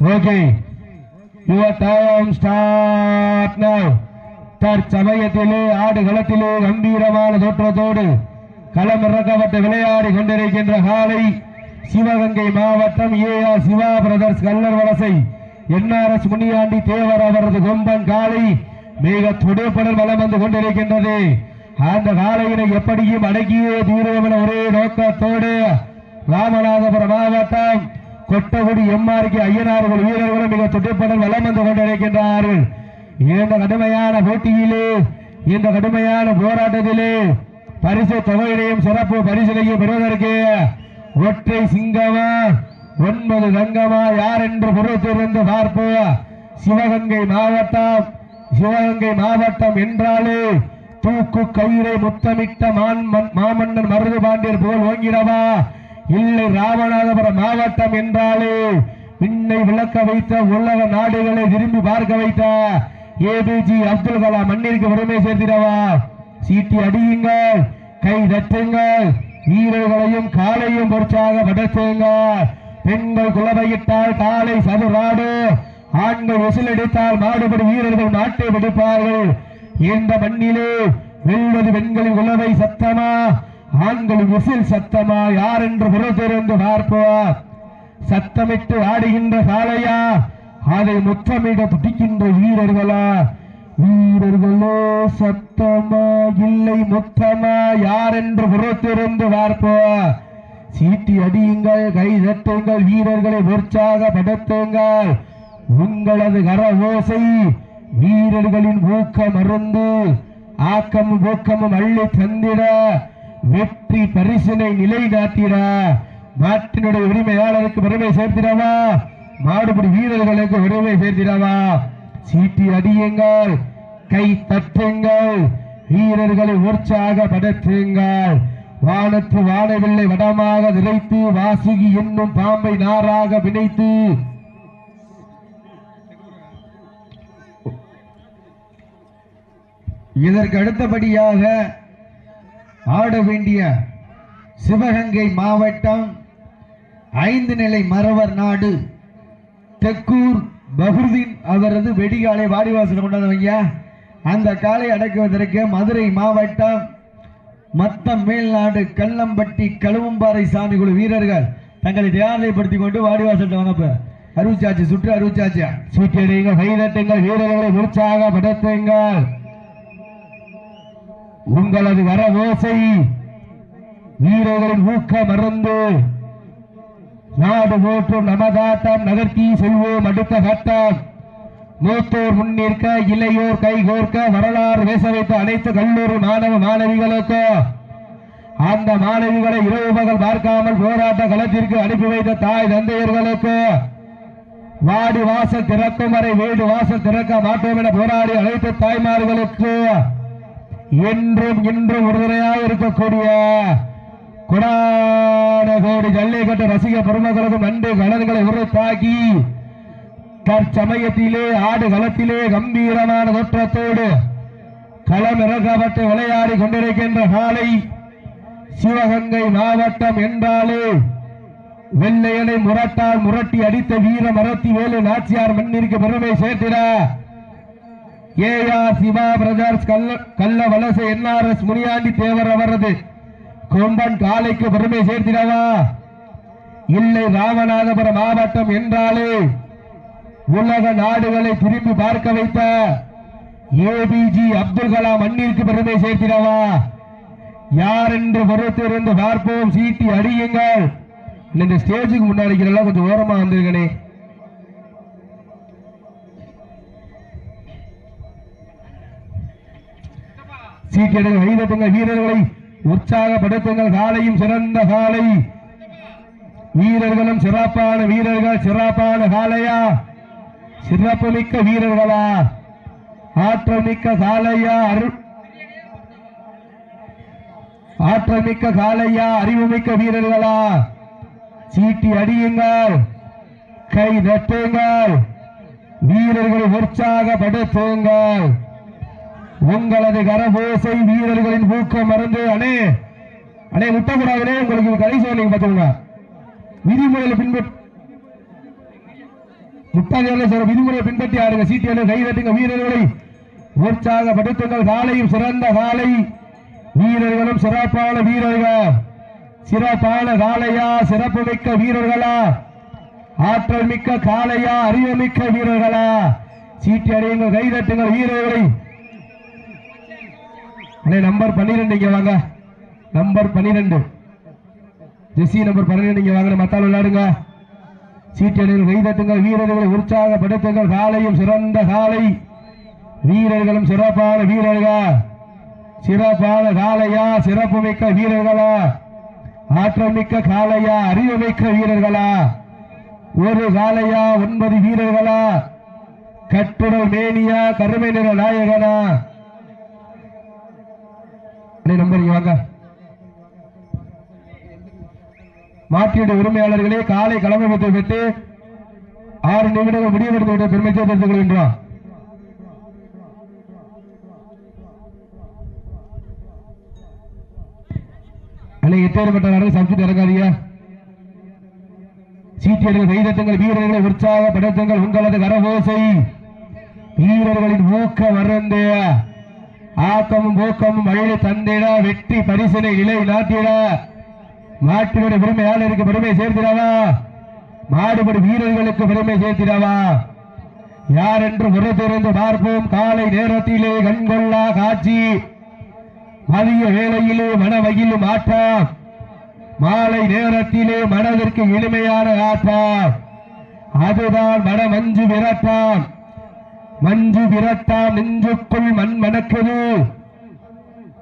Okay. Your time start now. தற்சமயத்திலே ஆடுகளத்திலே கம்பீரமான தோற்றத்தோடு களமிறக்கப்பட்டு விளையாடி கொண்டிருக்கின்ற காலை சிவகங்கை மாவட்டம் A R Siva brothers Kallar Valasai NRS Muniyandi தேவர் அவரது கொம்பன் காலை மிக துடுப்புடன் வலம் வந்து கொண்டிருக்கின்றது அந்த காலையினை எப்படியும் அடக்கியே தீர்வோம் என ஒரே நோக்கத்தோடு ராமநாதபுரம் மாவட்டம் கொட்டகுடி எம்ஆர்கே ஐயனார்கள் வீரர்களும் மிக துடுப்புடன் வலம் வந்து கொண்டிருக்கின்றார்கள். இந்த கடுமையான போட்டியிலே இந்த கடுமையான போராட்டத்திலே பரிசு தொகையிலையும் சிறப்பு பரிசினையும் பெறுவதற்கு ஒற்றை சிங்கமா ஒன்பது தங்கமா யார் என்று பொறுத்திருந்து பார்ப்போம் சிவகங்கை மாவட்டம் சிவகங்கை மாவட்டம் என்றாலே தூக்கு கயிறை முத்தமிட்ட மாமன்னன் மருது பாண்டியர் போல் ஓங்கிடவா? இல்லை ராமநாதபுரம் மாவட்டம் என்றாலே விண்ணை விளக்க வைத்த உலக நாடுகளை திரும்பி பார்க்க வைத்த ஏபிஜி அப்துல் கலாம் மண்ணிற்கு பெருமை சேர்த்திடவா? சீட்டி அடியுங்கள் கை தட்டுங்கள் வீரர்களையும் காலையும் உற்சாகப்படுத்துங்கள் பெண்கள் குலவையிட்டால் காலை சதுராடு ஆண்கள் விசிலடித்தால் மாடுபடி வீரர்கள் நாட்டை விடுப்பார்கள். இந்த மண்ணிலே வெல்வது பெண்களின் உலவை சத்தமா? ஆண்கள் விசில் சத்தமா யார் என்று புறத்திருந்து பார்ப்போம். சத்தமிட்டு ஆடுகின்ற காளையா அதை முத்தமிட துடிக்கின்ற வீரர்களா? வீரர்களோ சத்தமா? இல்லை முத்தமா? யார் என்று புறத்திருந்து பார்ப்போம். சீட்டி அடியுங்கள் கை தட்டுங்கள் வீரர்களை உற்சாகப்படுத்துங்கள் உங்களது கர ஓசை வீரர்களின் ஊக்கம் அருந்து ஆக்கமும் ஊக்கமும் அள்ளி தந்திட. வெற்றி பரிசினை நிலைநாட்டிட. நாட்டினுடைய உரிமையாளருக்கு பெருமை சேர்த்திடவா. மாடுபிடி வீரர்களுக்கு பெருமை சேர்த்திடவா. சீட்டி அடியுங்கள் கை தட்டுங்கள் வீரர்களை உற்சாகப்படுத்துங்கள் வானத்து வானவில்லை வடமாக நிறைத்து வாசுகி என்னும் பாம்பை நாராக பிணைத்து. இதற்கு அடுத்தபடியாக ஆட வேண்டிய சிவகங்கை மாவட்டம் ஐந்து நிலை மறவர் நாடு. தெக்கூர் பஹ்ருதீன் அவரது வெடிகாலை வாடிவாசல் கொண்டாந்தவங்க அந்த காலை அடக்குவதற்கு மதுரை மாவட்டம் மத்தம் மேல்நாடு கல்லம்பட்டி கழுவம்பாறை சாமி குழு வீரர்கள் தங்களை தயார்நிலைப்படுத்திக் கொண்டு வாடிவாசல் வனப்பு அருச்சாச்சு சுற்று அருச்சாச்சு. சீட்டி அடியுங்கள் வீரர்களை உற்சாகப்படுத்துங்கள். உங்களது வர ஓசை வீரர்களின் ஊக்க மறந்து நாடு போற்றும் நமதாட்டம் நகர்த்தி செல்வோம் அடுத்த கட்டம். மூத்தோர் முன்னிற்க இளையோர் கைகோர்க்க வரலாறு பேச வைத்த அனைத்து கல்லூரி மாணவ மாணவிகளுக்கு அந்த மாணவிகளை இரவு பகல் பார்க்காமல் போராட்ட களத்திற்கு அனுப்பி வைத்த தாய் தந்தையர்களுக்கு வாடி வாசல் திறக்கும் வரை வீடு வாசல் திறக்க மாட்டோம் என போராடி அனைத்து தாய்மார்களுக்கு என்றும் இன்றும் உறுதுணையாக இருக்கக்கூடிய குடான கோடி ஜல்லிக்கட்டு ரசிக பெருமக்களுக்கும் நன்றி கடன்களை உறுத்தாக்கி தற்சமயத்திலே ஆடு களத்திலே கம்பீரமான தோற்றத்தோடு களம் இறக்கப்பட்டு விளையாடி கொண்டிருக்கின்ற காலை சிவகங்கை மாவட்டம் என்றாலே வெள்ளையனை முரட்டால் முரட்டி அடித்த வீர மரத்தி வேலு நாச்சியார் மண்ணிற்கு பெருமை சேர்த்தினார் ஏஆர் சிவா பிரதர்ஸ் கல்ல கல்ல வலசை என்ஆர்எஸ் முனியாண்டி தேவர் அவரது. கொம்பன் காலைக்கு பெருமை சேர்த்திடவா? இல்லை ராமநாதபுரம் மாவட்டம் என்றாலே உலக நாடுகளை திரும்பி பார்க்க வைத்த ஏபிஜி அப்துல் கலாம் அண்ணிற்கு பெருமை சேர்த்திடவா? யார் என்று பொறுத்திருந்து பார்ப்போம். சீட்டி அடியுங்கள். இந்த ஸ்டேஜுக்கு முன்னாடி கொஞ்சம் ஓரமா வந்திருக்கனே சீட்டியடுங்கள் வைதட்டுங்கள் வீரர்களை உற்சாகப்படுத்துங்கள். காலையும் சிறந்த காலை வீரர்களும் சிறப்பான வீரர்கள் சிறப்பான காலையா சிறப்பு மிக்க வீரர்களா? ஆற்றல் மிக்க காலையா அருள் ஆற்றல் மிக்க காலையா அறிவு மிக்க வீரர்களா? சீட்டி அடியுங்கள். கை தட்டுங்கள். வீரர்களை உற்சாகப்படுத்துங்கள். உங்களது கரபோசை வீரர்களின் ஊக்கம் மறந்து அணே அணே முட்டக்கூடாதுனே உங்களுக்கு கடைசி நீங்க பார்த்துக்கோங்க விதிமுறையில பின்பற்ற முட்டாளிகளை சில விதிமுறையை பின்பற்றி ஆடுங்க. சீட்டியாளு கைதட்டுங்க வீரர்களை உற்சாகப்படுத்துங்கள். காலையும் சிறந்த காலை. வீரர்களும் சிறப்பான வீரர்கள். சிறப்பான காலையா? சிறப்பு மிக்க வீரர்களா? ஆற்றல் மிக்க காலையா? அறிவு மிக்க வீரர்களா? சீட்டி அடையுங்கள் கைதட்டுங்கள் வீரர்களை அண்ணே நம்பர் பன்னிரெண்டு இங்க வாங்க. நம்பர் பன்னிரெண்டு. ஜெசி நம்பர் பன்னிரெண்டு இங்க வாங்க. மத்தால் விளையாடுங்க. சீட்டடிகள் கைதட்டுங்கள் வீரர்களை உற்சாகப்படுத்துங்கள். காலையும் சிறந்த காலை. வீரர்களும் சிறப்பான வீரர்கள்? சிறப்பான காலையா? சிறப்பு மிக்க வீரர்களா? ஆற்றம் மிக்க காலையா? அறிவு மிக்க வீரர்களா? ஒரு காலையா? ஒன்பது வீரர்களா? கட்டுடல் மேனியா? கருமை நிற நாயகனா? அப்படியே நம்பர் வாங்க. மாற்றியுடைய உரிமையாளர்களே காலை களமகத்தை பெற்று ஆறு நிமிடங்கள் முடிவெடுத்து விட்ட பெருமை தெரிந்து கொள்கின்றோம். அன்னை எட்டேற்பட்ட சப்ஜெக்ட் இறங்காதீங்க. வீரர்களை உற்சாகப்படுத்துங்கள். உங்களது கரகோசை வீரர்களின் ஊக்க மறந்து ஆக்கமும் ஊக்கமும் அள்ளி தந்திட வெற்றி பரிசினை நிலை நாட்டிட மாட்டினுடைய பெருமையாளருக்கு பெருமை சேர்த்திடவா? மாடுபடி வீரர்களுக்கு பெருமை சேர்த்திடவா? யார் என்று திறந்து பார்ப்போம். காலை நேரத்திலே கண்கொள்ளா காட்சி. மதிய வேளையிலே மனவகிலும் ஆட்டம் மாலை நேரத்திலே மனதிற்கு இனிமையான ஆட்டம் அதுதான் மன விரட்டான் மஞ்சு விரட்டா நெஞ்சுக்குள் மண் மணக்குது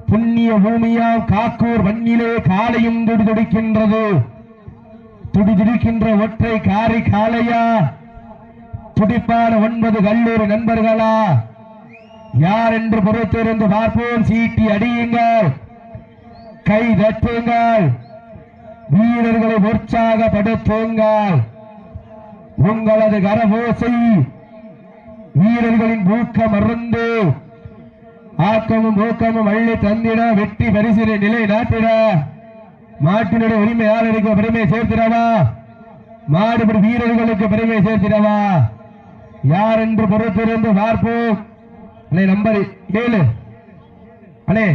புண்ணிய பூமியால் காக்கூர் மண்ணிலே காலையும் துடிதுடிக்கின்றது. துடிதுடிக்கின்ற ஒற்றை காரி காளையா? துடிப்பான ஒன்பது கல்லூரி நண்பர்களா? யார் என்று பொறுத்திருந்து பார்ப்போம்? சீட்டி அடியுங்கள். கை தட்டுங்கள். வீரர்களை உற்சாகப்படுத்துங்கள். உங்களது கரபோசை வீரர்களின் ஊக்கம் மறந்து ஆக்கமும் ஊக்கமும் அள்ளி தந்திட வெற்றி பரிசினை நிலை நாட்டிட மாட்டினுடைய உரிமையாளருக்கு பெருமை சேர்த்திடவா? மாடுபடி வீரர்களுக்கு பெருமை சேர்த்திடவா? யார் என்று பொறுத்திருந்து பார்ப்போம். அண்ணே நம்பர் ஏழு. அண்ணே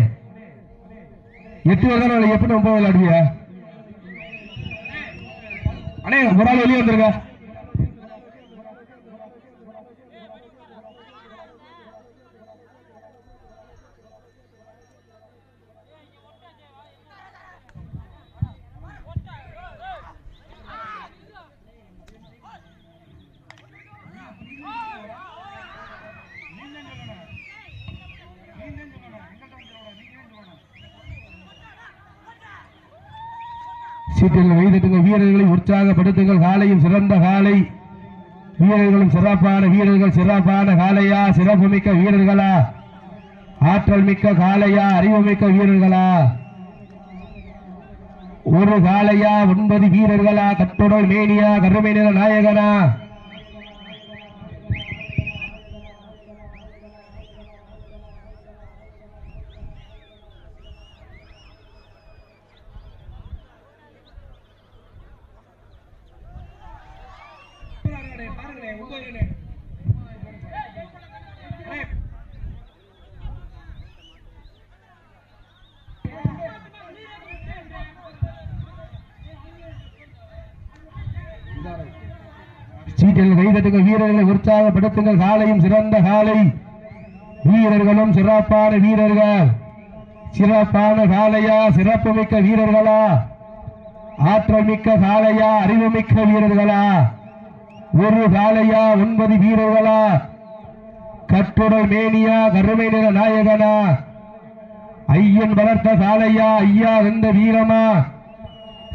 எட்டு வருடம் எப்படி ஒன்பது விளையாடுவியா? அண்ணே ஒரு ஆள் வெளியே வந்துருங்க. சீட்டில் வைத்துட்டுங்க வீரர்களை உற்சாகப்படுத்துங்கள். காலையும் சிறந்த காலை வீரர்களும் சிறப்பான வீரர்கள். சிறப்பான காலையா சிறப்பு மிக்க வீரர்களா? ஆற்றல் மிக்க காலையா அறிவு மிக்க வீரர்களா? ஒரு காலையா ஒன்பது வீரர்களா? கட்டுடல் மேனியா? கருமை நிற நாயகனா? சீட்டில் கைதட்டுங்கள் வீரர்களை உற்சாகப்படுத்துங்கள். காலையும் சிறந்த காலை வீரர்களும் சிறப்பான வீரர்கள். சிறப்பான காலையா சிறப்பு மிக்க வீரர்களா? ஆற்றல் மிக்க காலையா அறிவு மிக்க வீரர்களா? ஒரு காலையா ஒன்பது வீரர்களா? கட்டுடல் மேனியா? கருமை நிற நாயகனா? ஐயன் வளர்த்த காலையா ஐயா வெந்த வீரமா?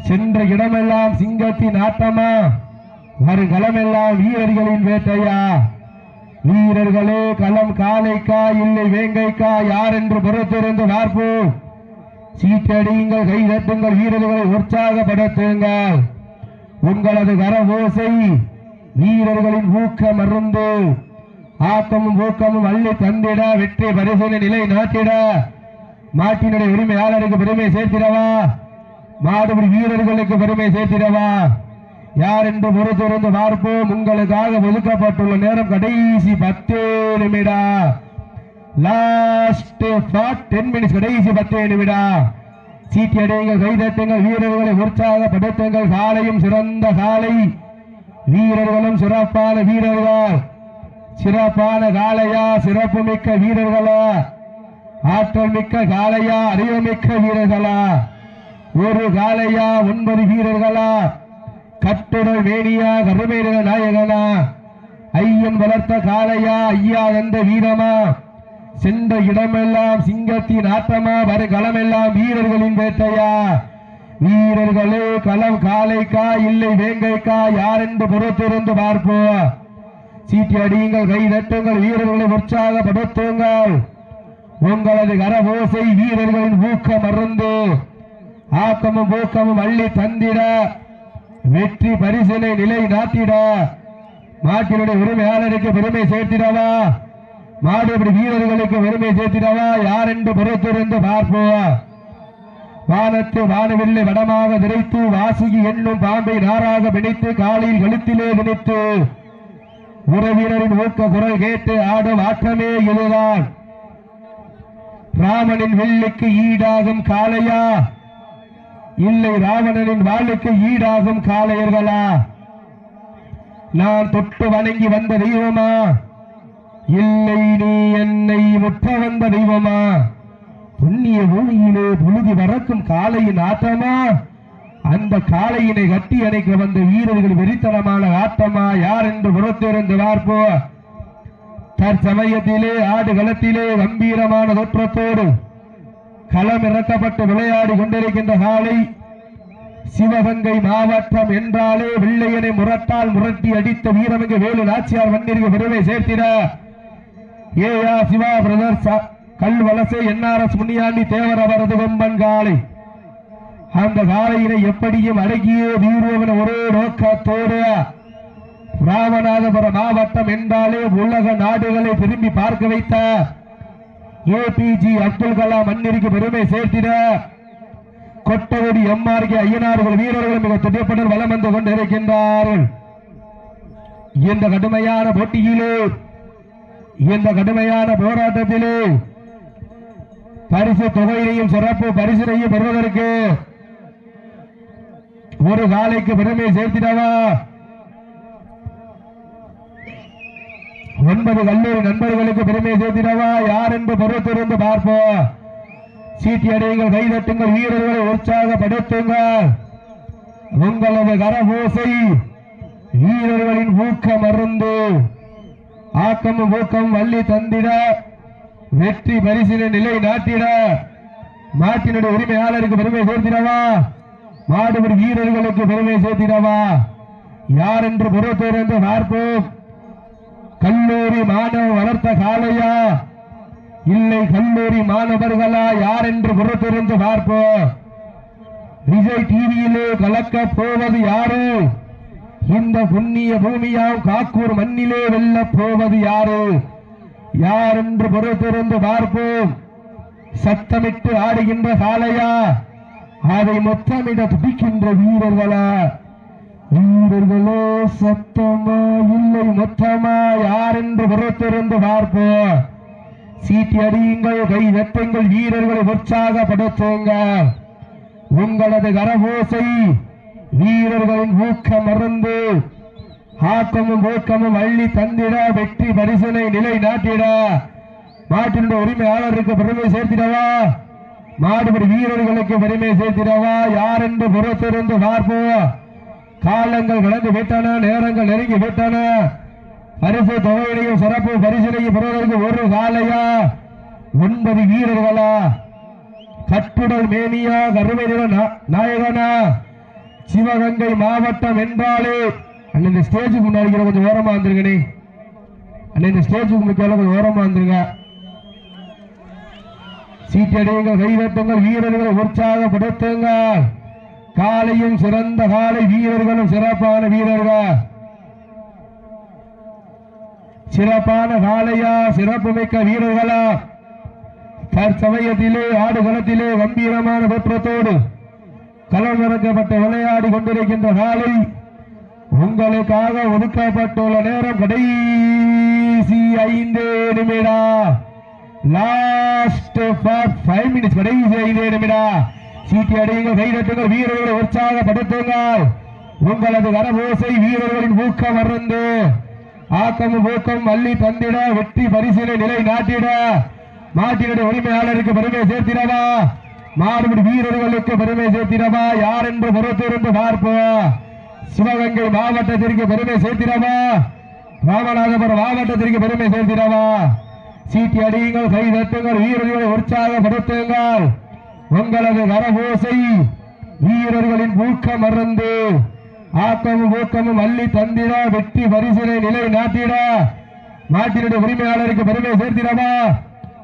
சென்ற இடமெல்லாம் சிங்கத்தின் ஆட்டமா? வருகளமெல்லாம் வீரர்களின் வேட்டையா? வீரர்களே களம் காலைக்கா இல்லை வேங்கைக்கா யார் என்று புறத்திருந்து பார்ப்போம். சீட்டடியுங்கள் கை தட்டுங்கள் வீரர்களை உற்சாகப்படுத்துங்கள். உங்களது கரவோசை வீரர்களின் ஊக்க மருந்து ஆக்கமும் ஊக்கமும் அள்ளி தந்திட வெற்றி பரிசோதனை நிலை நாட்டிட. மாட்டினுடைய உரிமையாளருக்கு பெருமை சேர்த்திடவா? மாடுபடி வீரர்களுக்கு பெருமை சேர்த்திடவா? யார் என்று பொறுத்திருந்து பார்ப்போம். உங்களுக்காக ஒதுக்கப்பட்டுள்ள நேரம் கடைசி பத்து நிமிடா. லாஸ்ட் டென் மினிட்ஸ் கடைசி பத்து நிமிடா. சீட்டி அடையுங்கள் கைதட்டுங்கள் வீரர்களை உற்சாகப்படுத்துங்கள். காலையும் சிறந்த காலை வீரர்களும் சிறப்பான வீரர்கள். சிறப்பான காளையா சிறப்பு மிக்க வீரர்களா? ஆற்றல் மிக்க காளையா அறிவுமிக்க வீரர்களா? ஒரு காளையா ஒன்பது வீரர்களா? கட்டுடல் வேணியா கருமேர நாயகனா? ஐயன் வளர்த்த காளையா ஐயா என்ற வீரமா? சென்ற இடமெல்லாம் சிங்கத்தின் ஆட்டமா? வரு களமெல்லாம் வீரர்களின் வேட்டையா? வீரர்களே களம் காளைக்கா இல்லை வேங்கைக்கா? யார் என்று பொறுத்திருந்து பார்ப்போம். சீட்டி அடியுங்கள் கை தட்டுங்கள் வீரர்களை உற்சாகப்படுத்துங்கள். உங்களது கரபோசை வீரர்களின் ஊக்கம் மறந்து ஆக்கமும் ஊக்கமும் அள்ளி தந்திட. வெற்றி பரிசினை நிலை நாட்டிட மாட்டினுடைய உரிமையாளருக்கு பெருமை சேர்த்திடவா? மாடுபடி வீரர்களுக்கு பெருமை சேர்த்திடவா? யார் என்று பொறுத்திருந்து பார்ப்போம். வானத்து வானவில்லை வடமாக நிறைத்து வாசுகி என்னும் பாம்பை நாராக பிடித்து காலில் கழுத்திலே நினைத்து உறவினரின் ஊக்க குரல் கேட்டு ஆடும் ஆட்டமே இதுதான். ராமனின் வில்லுக்கு ஈடாகும் காளையா? இல்லை ராவணனின் வாளுக்கு ஈடாகும் காளையர்களா? நான் தொட்டு வணங்கி வந்த தெய்வமா? இல்லை நீ என்னை முற்ற வந்த தெய்வமா? புண்ணிய பூமியிலே புழுதி வறக்கும் காளையின் ஆட்டமா? அந்த காளையினை கட்டி அணைக்க வந்த வீரர்கள் வெறித்தனமான ஆட்டமா? யார் என்று புறத்திருந்து பார்ப்போ தற்சமயத்திலே ஆடு களத்திலே கம்பீரமான தோற்றத்தோடு களம் இறக்கப்பட்டு விளையாடி கொண்டிருக்கின்ற காளை சிவகங்கை மாவட்டம் என்றாலே வெள்ளையனை முரட்டால் முரட்டி அடித்த வீரமிகு வேலு நாச்சியார் வந்திருக்க பெருமை சேர்த்திட. ஆ சிவா பிரதர்ஸ் கல் வலசை என்ஆர்எஸ் முன்னியாண்டி தேவர் அவரது கொம்பன் காளை அந்த காலையினை எப்படியும் அடங்கிய வீரவன ஒரே நோக்கத்தோடு ராமநாதபுரம் மாவட்டம் என்றாலே உலக நாடுகளை திரும்பி பார்க்க வைத்த ஏபிஜி அப்துல் கலாம் மண்ணிற்கு பெருமை சேர்த்திட. கொட்டகுடி எம்ஆர்கே ஐயனார்கள் வீரர்கள் மிக துடிப்புடன் வலம் வந்து கொண்டிருக்கின்றார்கள். இந்த கடுமையான போட்டியிலே இந்த கடுமையான போராட்டத்திலே பரிசு தொகையினையும் சிறப்பு பரிசினையும் பெறுவதற்கு ஒரு காலைக்கு பெருமை சேர்த்திடவா? ஒன்பது கல்லூரி நண்பர்களுக்கு பெருமை சேர்த்திடவா? யார் என்று பொறுத்திருந்து பார்ப்போம் சீட்டி அடையுங்கள் கைதட்டுங்கள் வீரர்களை உற்சாகப்படுத்துங்கள். உங்களது கரபூசை வீரர்களின் ஊக்கம் அருந்து ஆக்கமும் ஊக்கம் வள்ளி தந்திட வெற்றி பரிசின நிலை நாட்டிட. மாட்டினுடைய உரிமையாளருக்கு பெருமை சேர்த்திடவா? மாடுபடி வீரர்களுக்கு பெருமை சேர்த்திடவா? யார் என்று பொறுத்திருந்து பார்ப்போம். கல்லூரி மாணவ வளர்த்த காலையா இல்லை கல்லூரி மாணவர்களா? யார் என்று பொறுத்திருந்து பார்ப்போம் விஜய் டிவியிலே கலக்க போவது யாரு? இந்த புண்ணிய பூமியாம் காக்கூர் மண்ணிலே வெல்ல போவது யாரு? யார் என்று பொறுத்திருந்து பார்ப்போம். சத்தமிட்டு ஆடுகின்ற காலையா அதை மொத்தமிட துடிக்கின்ற வீரர்களா? வீரர்களோ சத்தமா இல்லை மொத்தமா யார் என்று புறத்திருந்து பார்ப்போம் சீட்டி அடியுங்கள் கை வெட்டுங்கள் வீரர்களை உற்சாகப்படுத்துங்க. உங்களது கரகோசை வீரர்களின் ஊக்கம் மறந்து ஆக்கமும் ஊக்கமும் அள்ளி தந்திட வெற்றி பரிசனை நிலை நாட்டிட மாட்டினுடைய உரிமையாளருக்கு பெருமை சேர்த்திடவா? மாடுபடி வீரர்களுக்கு பெருமை சேர்த்திடவா? யார் என்று புறத்திருந்து பார்ப்போம் காலங்கள் கடந்து விட்டன நேரங்கள் நெருங்கி விட்டன பரிசு தொகையினையும் சிறப்பு பரிசினையும் பெறுவதற்கு ஒரு காலையா ஒன்பது வீரர்களா? கட்டுடல் மேனியா? கருமை நா- நாயகனா? சிவகங்கை மாவட்டம் என்றாலே அண்ணன் இந்த ஸ்டேஜுக்கு முன்னாடி இருக்கிற கொஞ்சம் ஓரமா வந்துருங்கண்ணே. அண்ணன் இந்த ஸ்டேஜுக்கு முன்னாடி கொஞ்சம் ஓரமா வந்துருங்க. சீட்டடியுங்கள் கைதட்டுங்கள் வீரர்களை உற்சாகப்படுத்துங்கள். காலையும் சிறந்த காலை வீரர்களும் சிறப்பான வீரர்கள். சிறப்பான காலையா சிறப்பு மிக்க வீரர்களா. தற்சமயத்திலே ஆடுகளத்திலே கம்பீரமான தோற்றத்தோடு களமிறக்கப்பட்ட விளையாடி கொண்டிருக்கின்ற காலை உங்களுக்காக ஒதுக்கப்பட்டுள்ள நேரம் கடைசி ஐந்து நிமிடம். லாஸ்ட் ஃபார் ஃபைவ் மினிட்ஸ் கடைசி ஐந்து நிமிடம். சீட்டி அடியுங்கள் கைதட்டுங்கள் வீரர்களை உற்சாகப்படுத்துங்கள். உங்களது கரபோசை வீரர்களின் ஊக்கம் மறந்து ஆக்கமும் ஊக்கம் வள்ளி தந்திட வெற்றி பரிசீலை நிலை நாட்டிட மாட்டினுடைய உரிமையாளருக்கு பெருமை சேர்த்திடவா? மாறுபடி வீரர்களுக்கு பெருமை சேர்த்திடவா? யார் என்று பொறுத்திருந்து பார்ப்போம். சிவகங்கை மாவட்டத்திற்கு பெருமை சேர்த்திடவா? ராமநாதபுரம் மாவட்டத்திற்கு பெருமை சேர்த்திடவா? சீட்டி அடியுங்கள் கை தட்டுங்கள் வீரர்களை உற்சாகப்படுத்துங்கள். உங்களது கரபோசை வீரர்களின் ஊக்கம் மறந்து ஆக்கமும் ஊக்கமும் அள்ளி தந்திட வெற்றி பரிசினை நிலை நாட்டிட. நாட்டினுடைய உரிமையாளருக்கு பெருமை சேர்த்திடவா?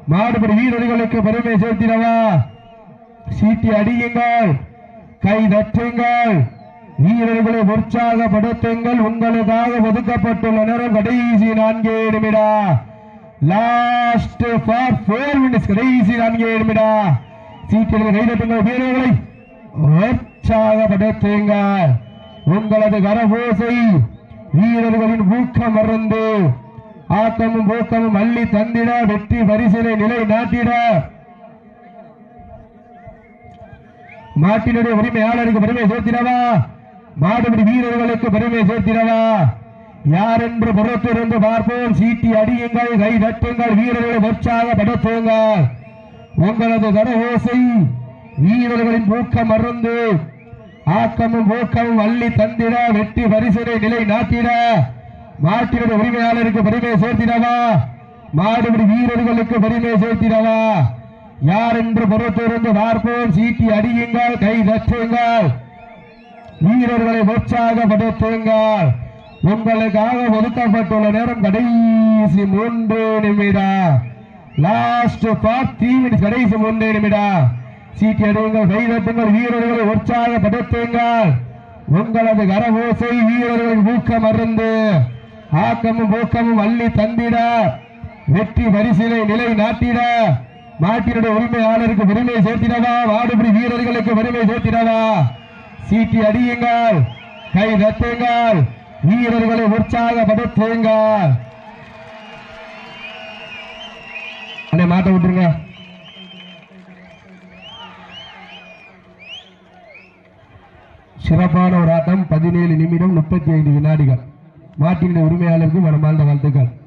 மாடுபடி வீரர்களுக்கு பெருமை சேர்த்திடவா? சீட்டி அடியுங்கள் கை தட்டுங்கள் வீரர்களை உற்சாகப்படுத்துங்கள். உங்களுக்காக ஒதுக்கப்பட்டுள்ள நேரம் கடைசி நான்கே நிமிடா லாஸ்ட் ஃபார் ஃபோர் மினிட்ஸ் கடைசி நான்கே நிமிடா சீட்டில் கைதட்டுங்கள் வீரர்களை. உற்சாகப்படுத்துங்கள் உங்களது கரபோசை வீரர்களின் ஊக்கம் மறந்து ஆக்கமும் ஊக்கமும் அள்ளி தந்திட வெற்றி பரிசிலை நிலை நாட்டிட. மாட்டினுடைய உரிமையாளருக்கு பெருமை சேர்த்திடவா? மாடுபடி வீரர்களுக்கு பெருமை சேர்த்திடவா? யார் என்று புறத்திலிருந்து பார்ப்போம் சீட்டி அடியுங்கள் கை தட்டுங்கள் வீரர்களை உற்சாகப்படுத்துங்கள். உங்களது கரஹோசை வீரர்களின் ஊக்கம் மறந்து ஆக்கமும் ஊக்கமும் அள்ளி தந்திட வெற்றி பரிசனை நிலை நாட்டிட. மாட்டினுடைய உரிமையாளருக்கு பெருமை சேர்த்திடவா? மாடுபடி வீரர்களுக்கு பெருமை சேர்த்திடவா? யார் என்று பொறுத்திருந்து பார்ப்போம். சீட்டி அடியுங்கள் கை தட்டுங்கள். வீரர்களை உற்சாகப்படுத்துங்கள். உங்களுக்காக ஒதுக்கப்பட்டுள்ள நேரம் கடைசி மூன்று நிமிடம். லாஸ்ட் ஃபார் த்ரீ மினிட்ஸ் கடைசி ஒன்றே நிமிடம். சீட்டி அடையுங்கள் கைதட்டுங்கள் வீரர்களை உற்சாகப்படுத்துங்கள். உங்களது கரகோசை வீரர்களின் ஊக்கம் அருந்து ஆக்கமும் ஊக்கமும் அள்ளி தந்திட வெற்றி பரிசிலை நிலை நாட்டிட நாட்டினுடைய உரிமையாளருக்கு பெருமை சேர்த்திடவா? வாடுபடி வீரர்களுக்கு பெருமை சேர்த்திடவா? சீட்டி அடியுங்கள் கை தட்டுங்கள் வீரர்களை உற்சாகப்படுத்துங்கள். அண்ணே மாட்ட விட்டுருங்க. சிறப்பான ஒரு ஆட்டம் பதினேழு நிமிடம் முப்பத்தி ஐந்து வினாடிகள். மாட்டினுடைய உரிமையாளருக்கு மனமார்ந்த வாழ்த்துக்கள்.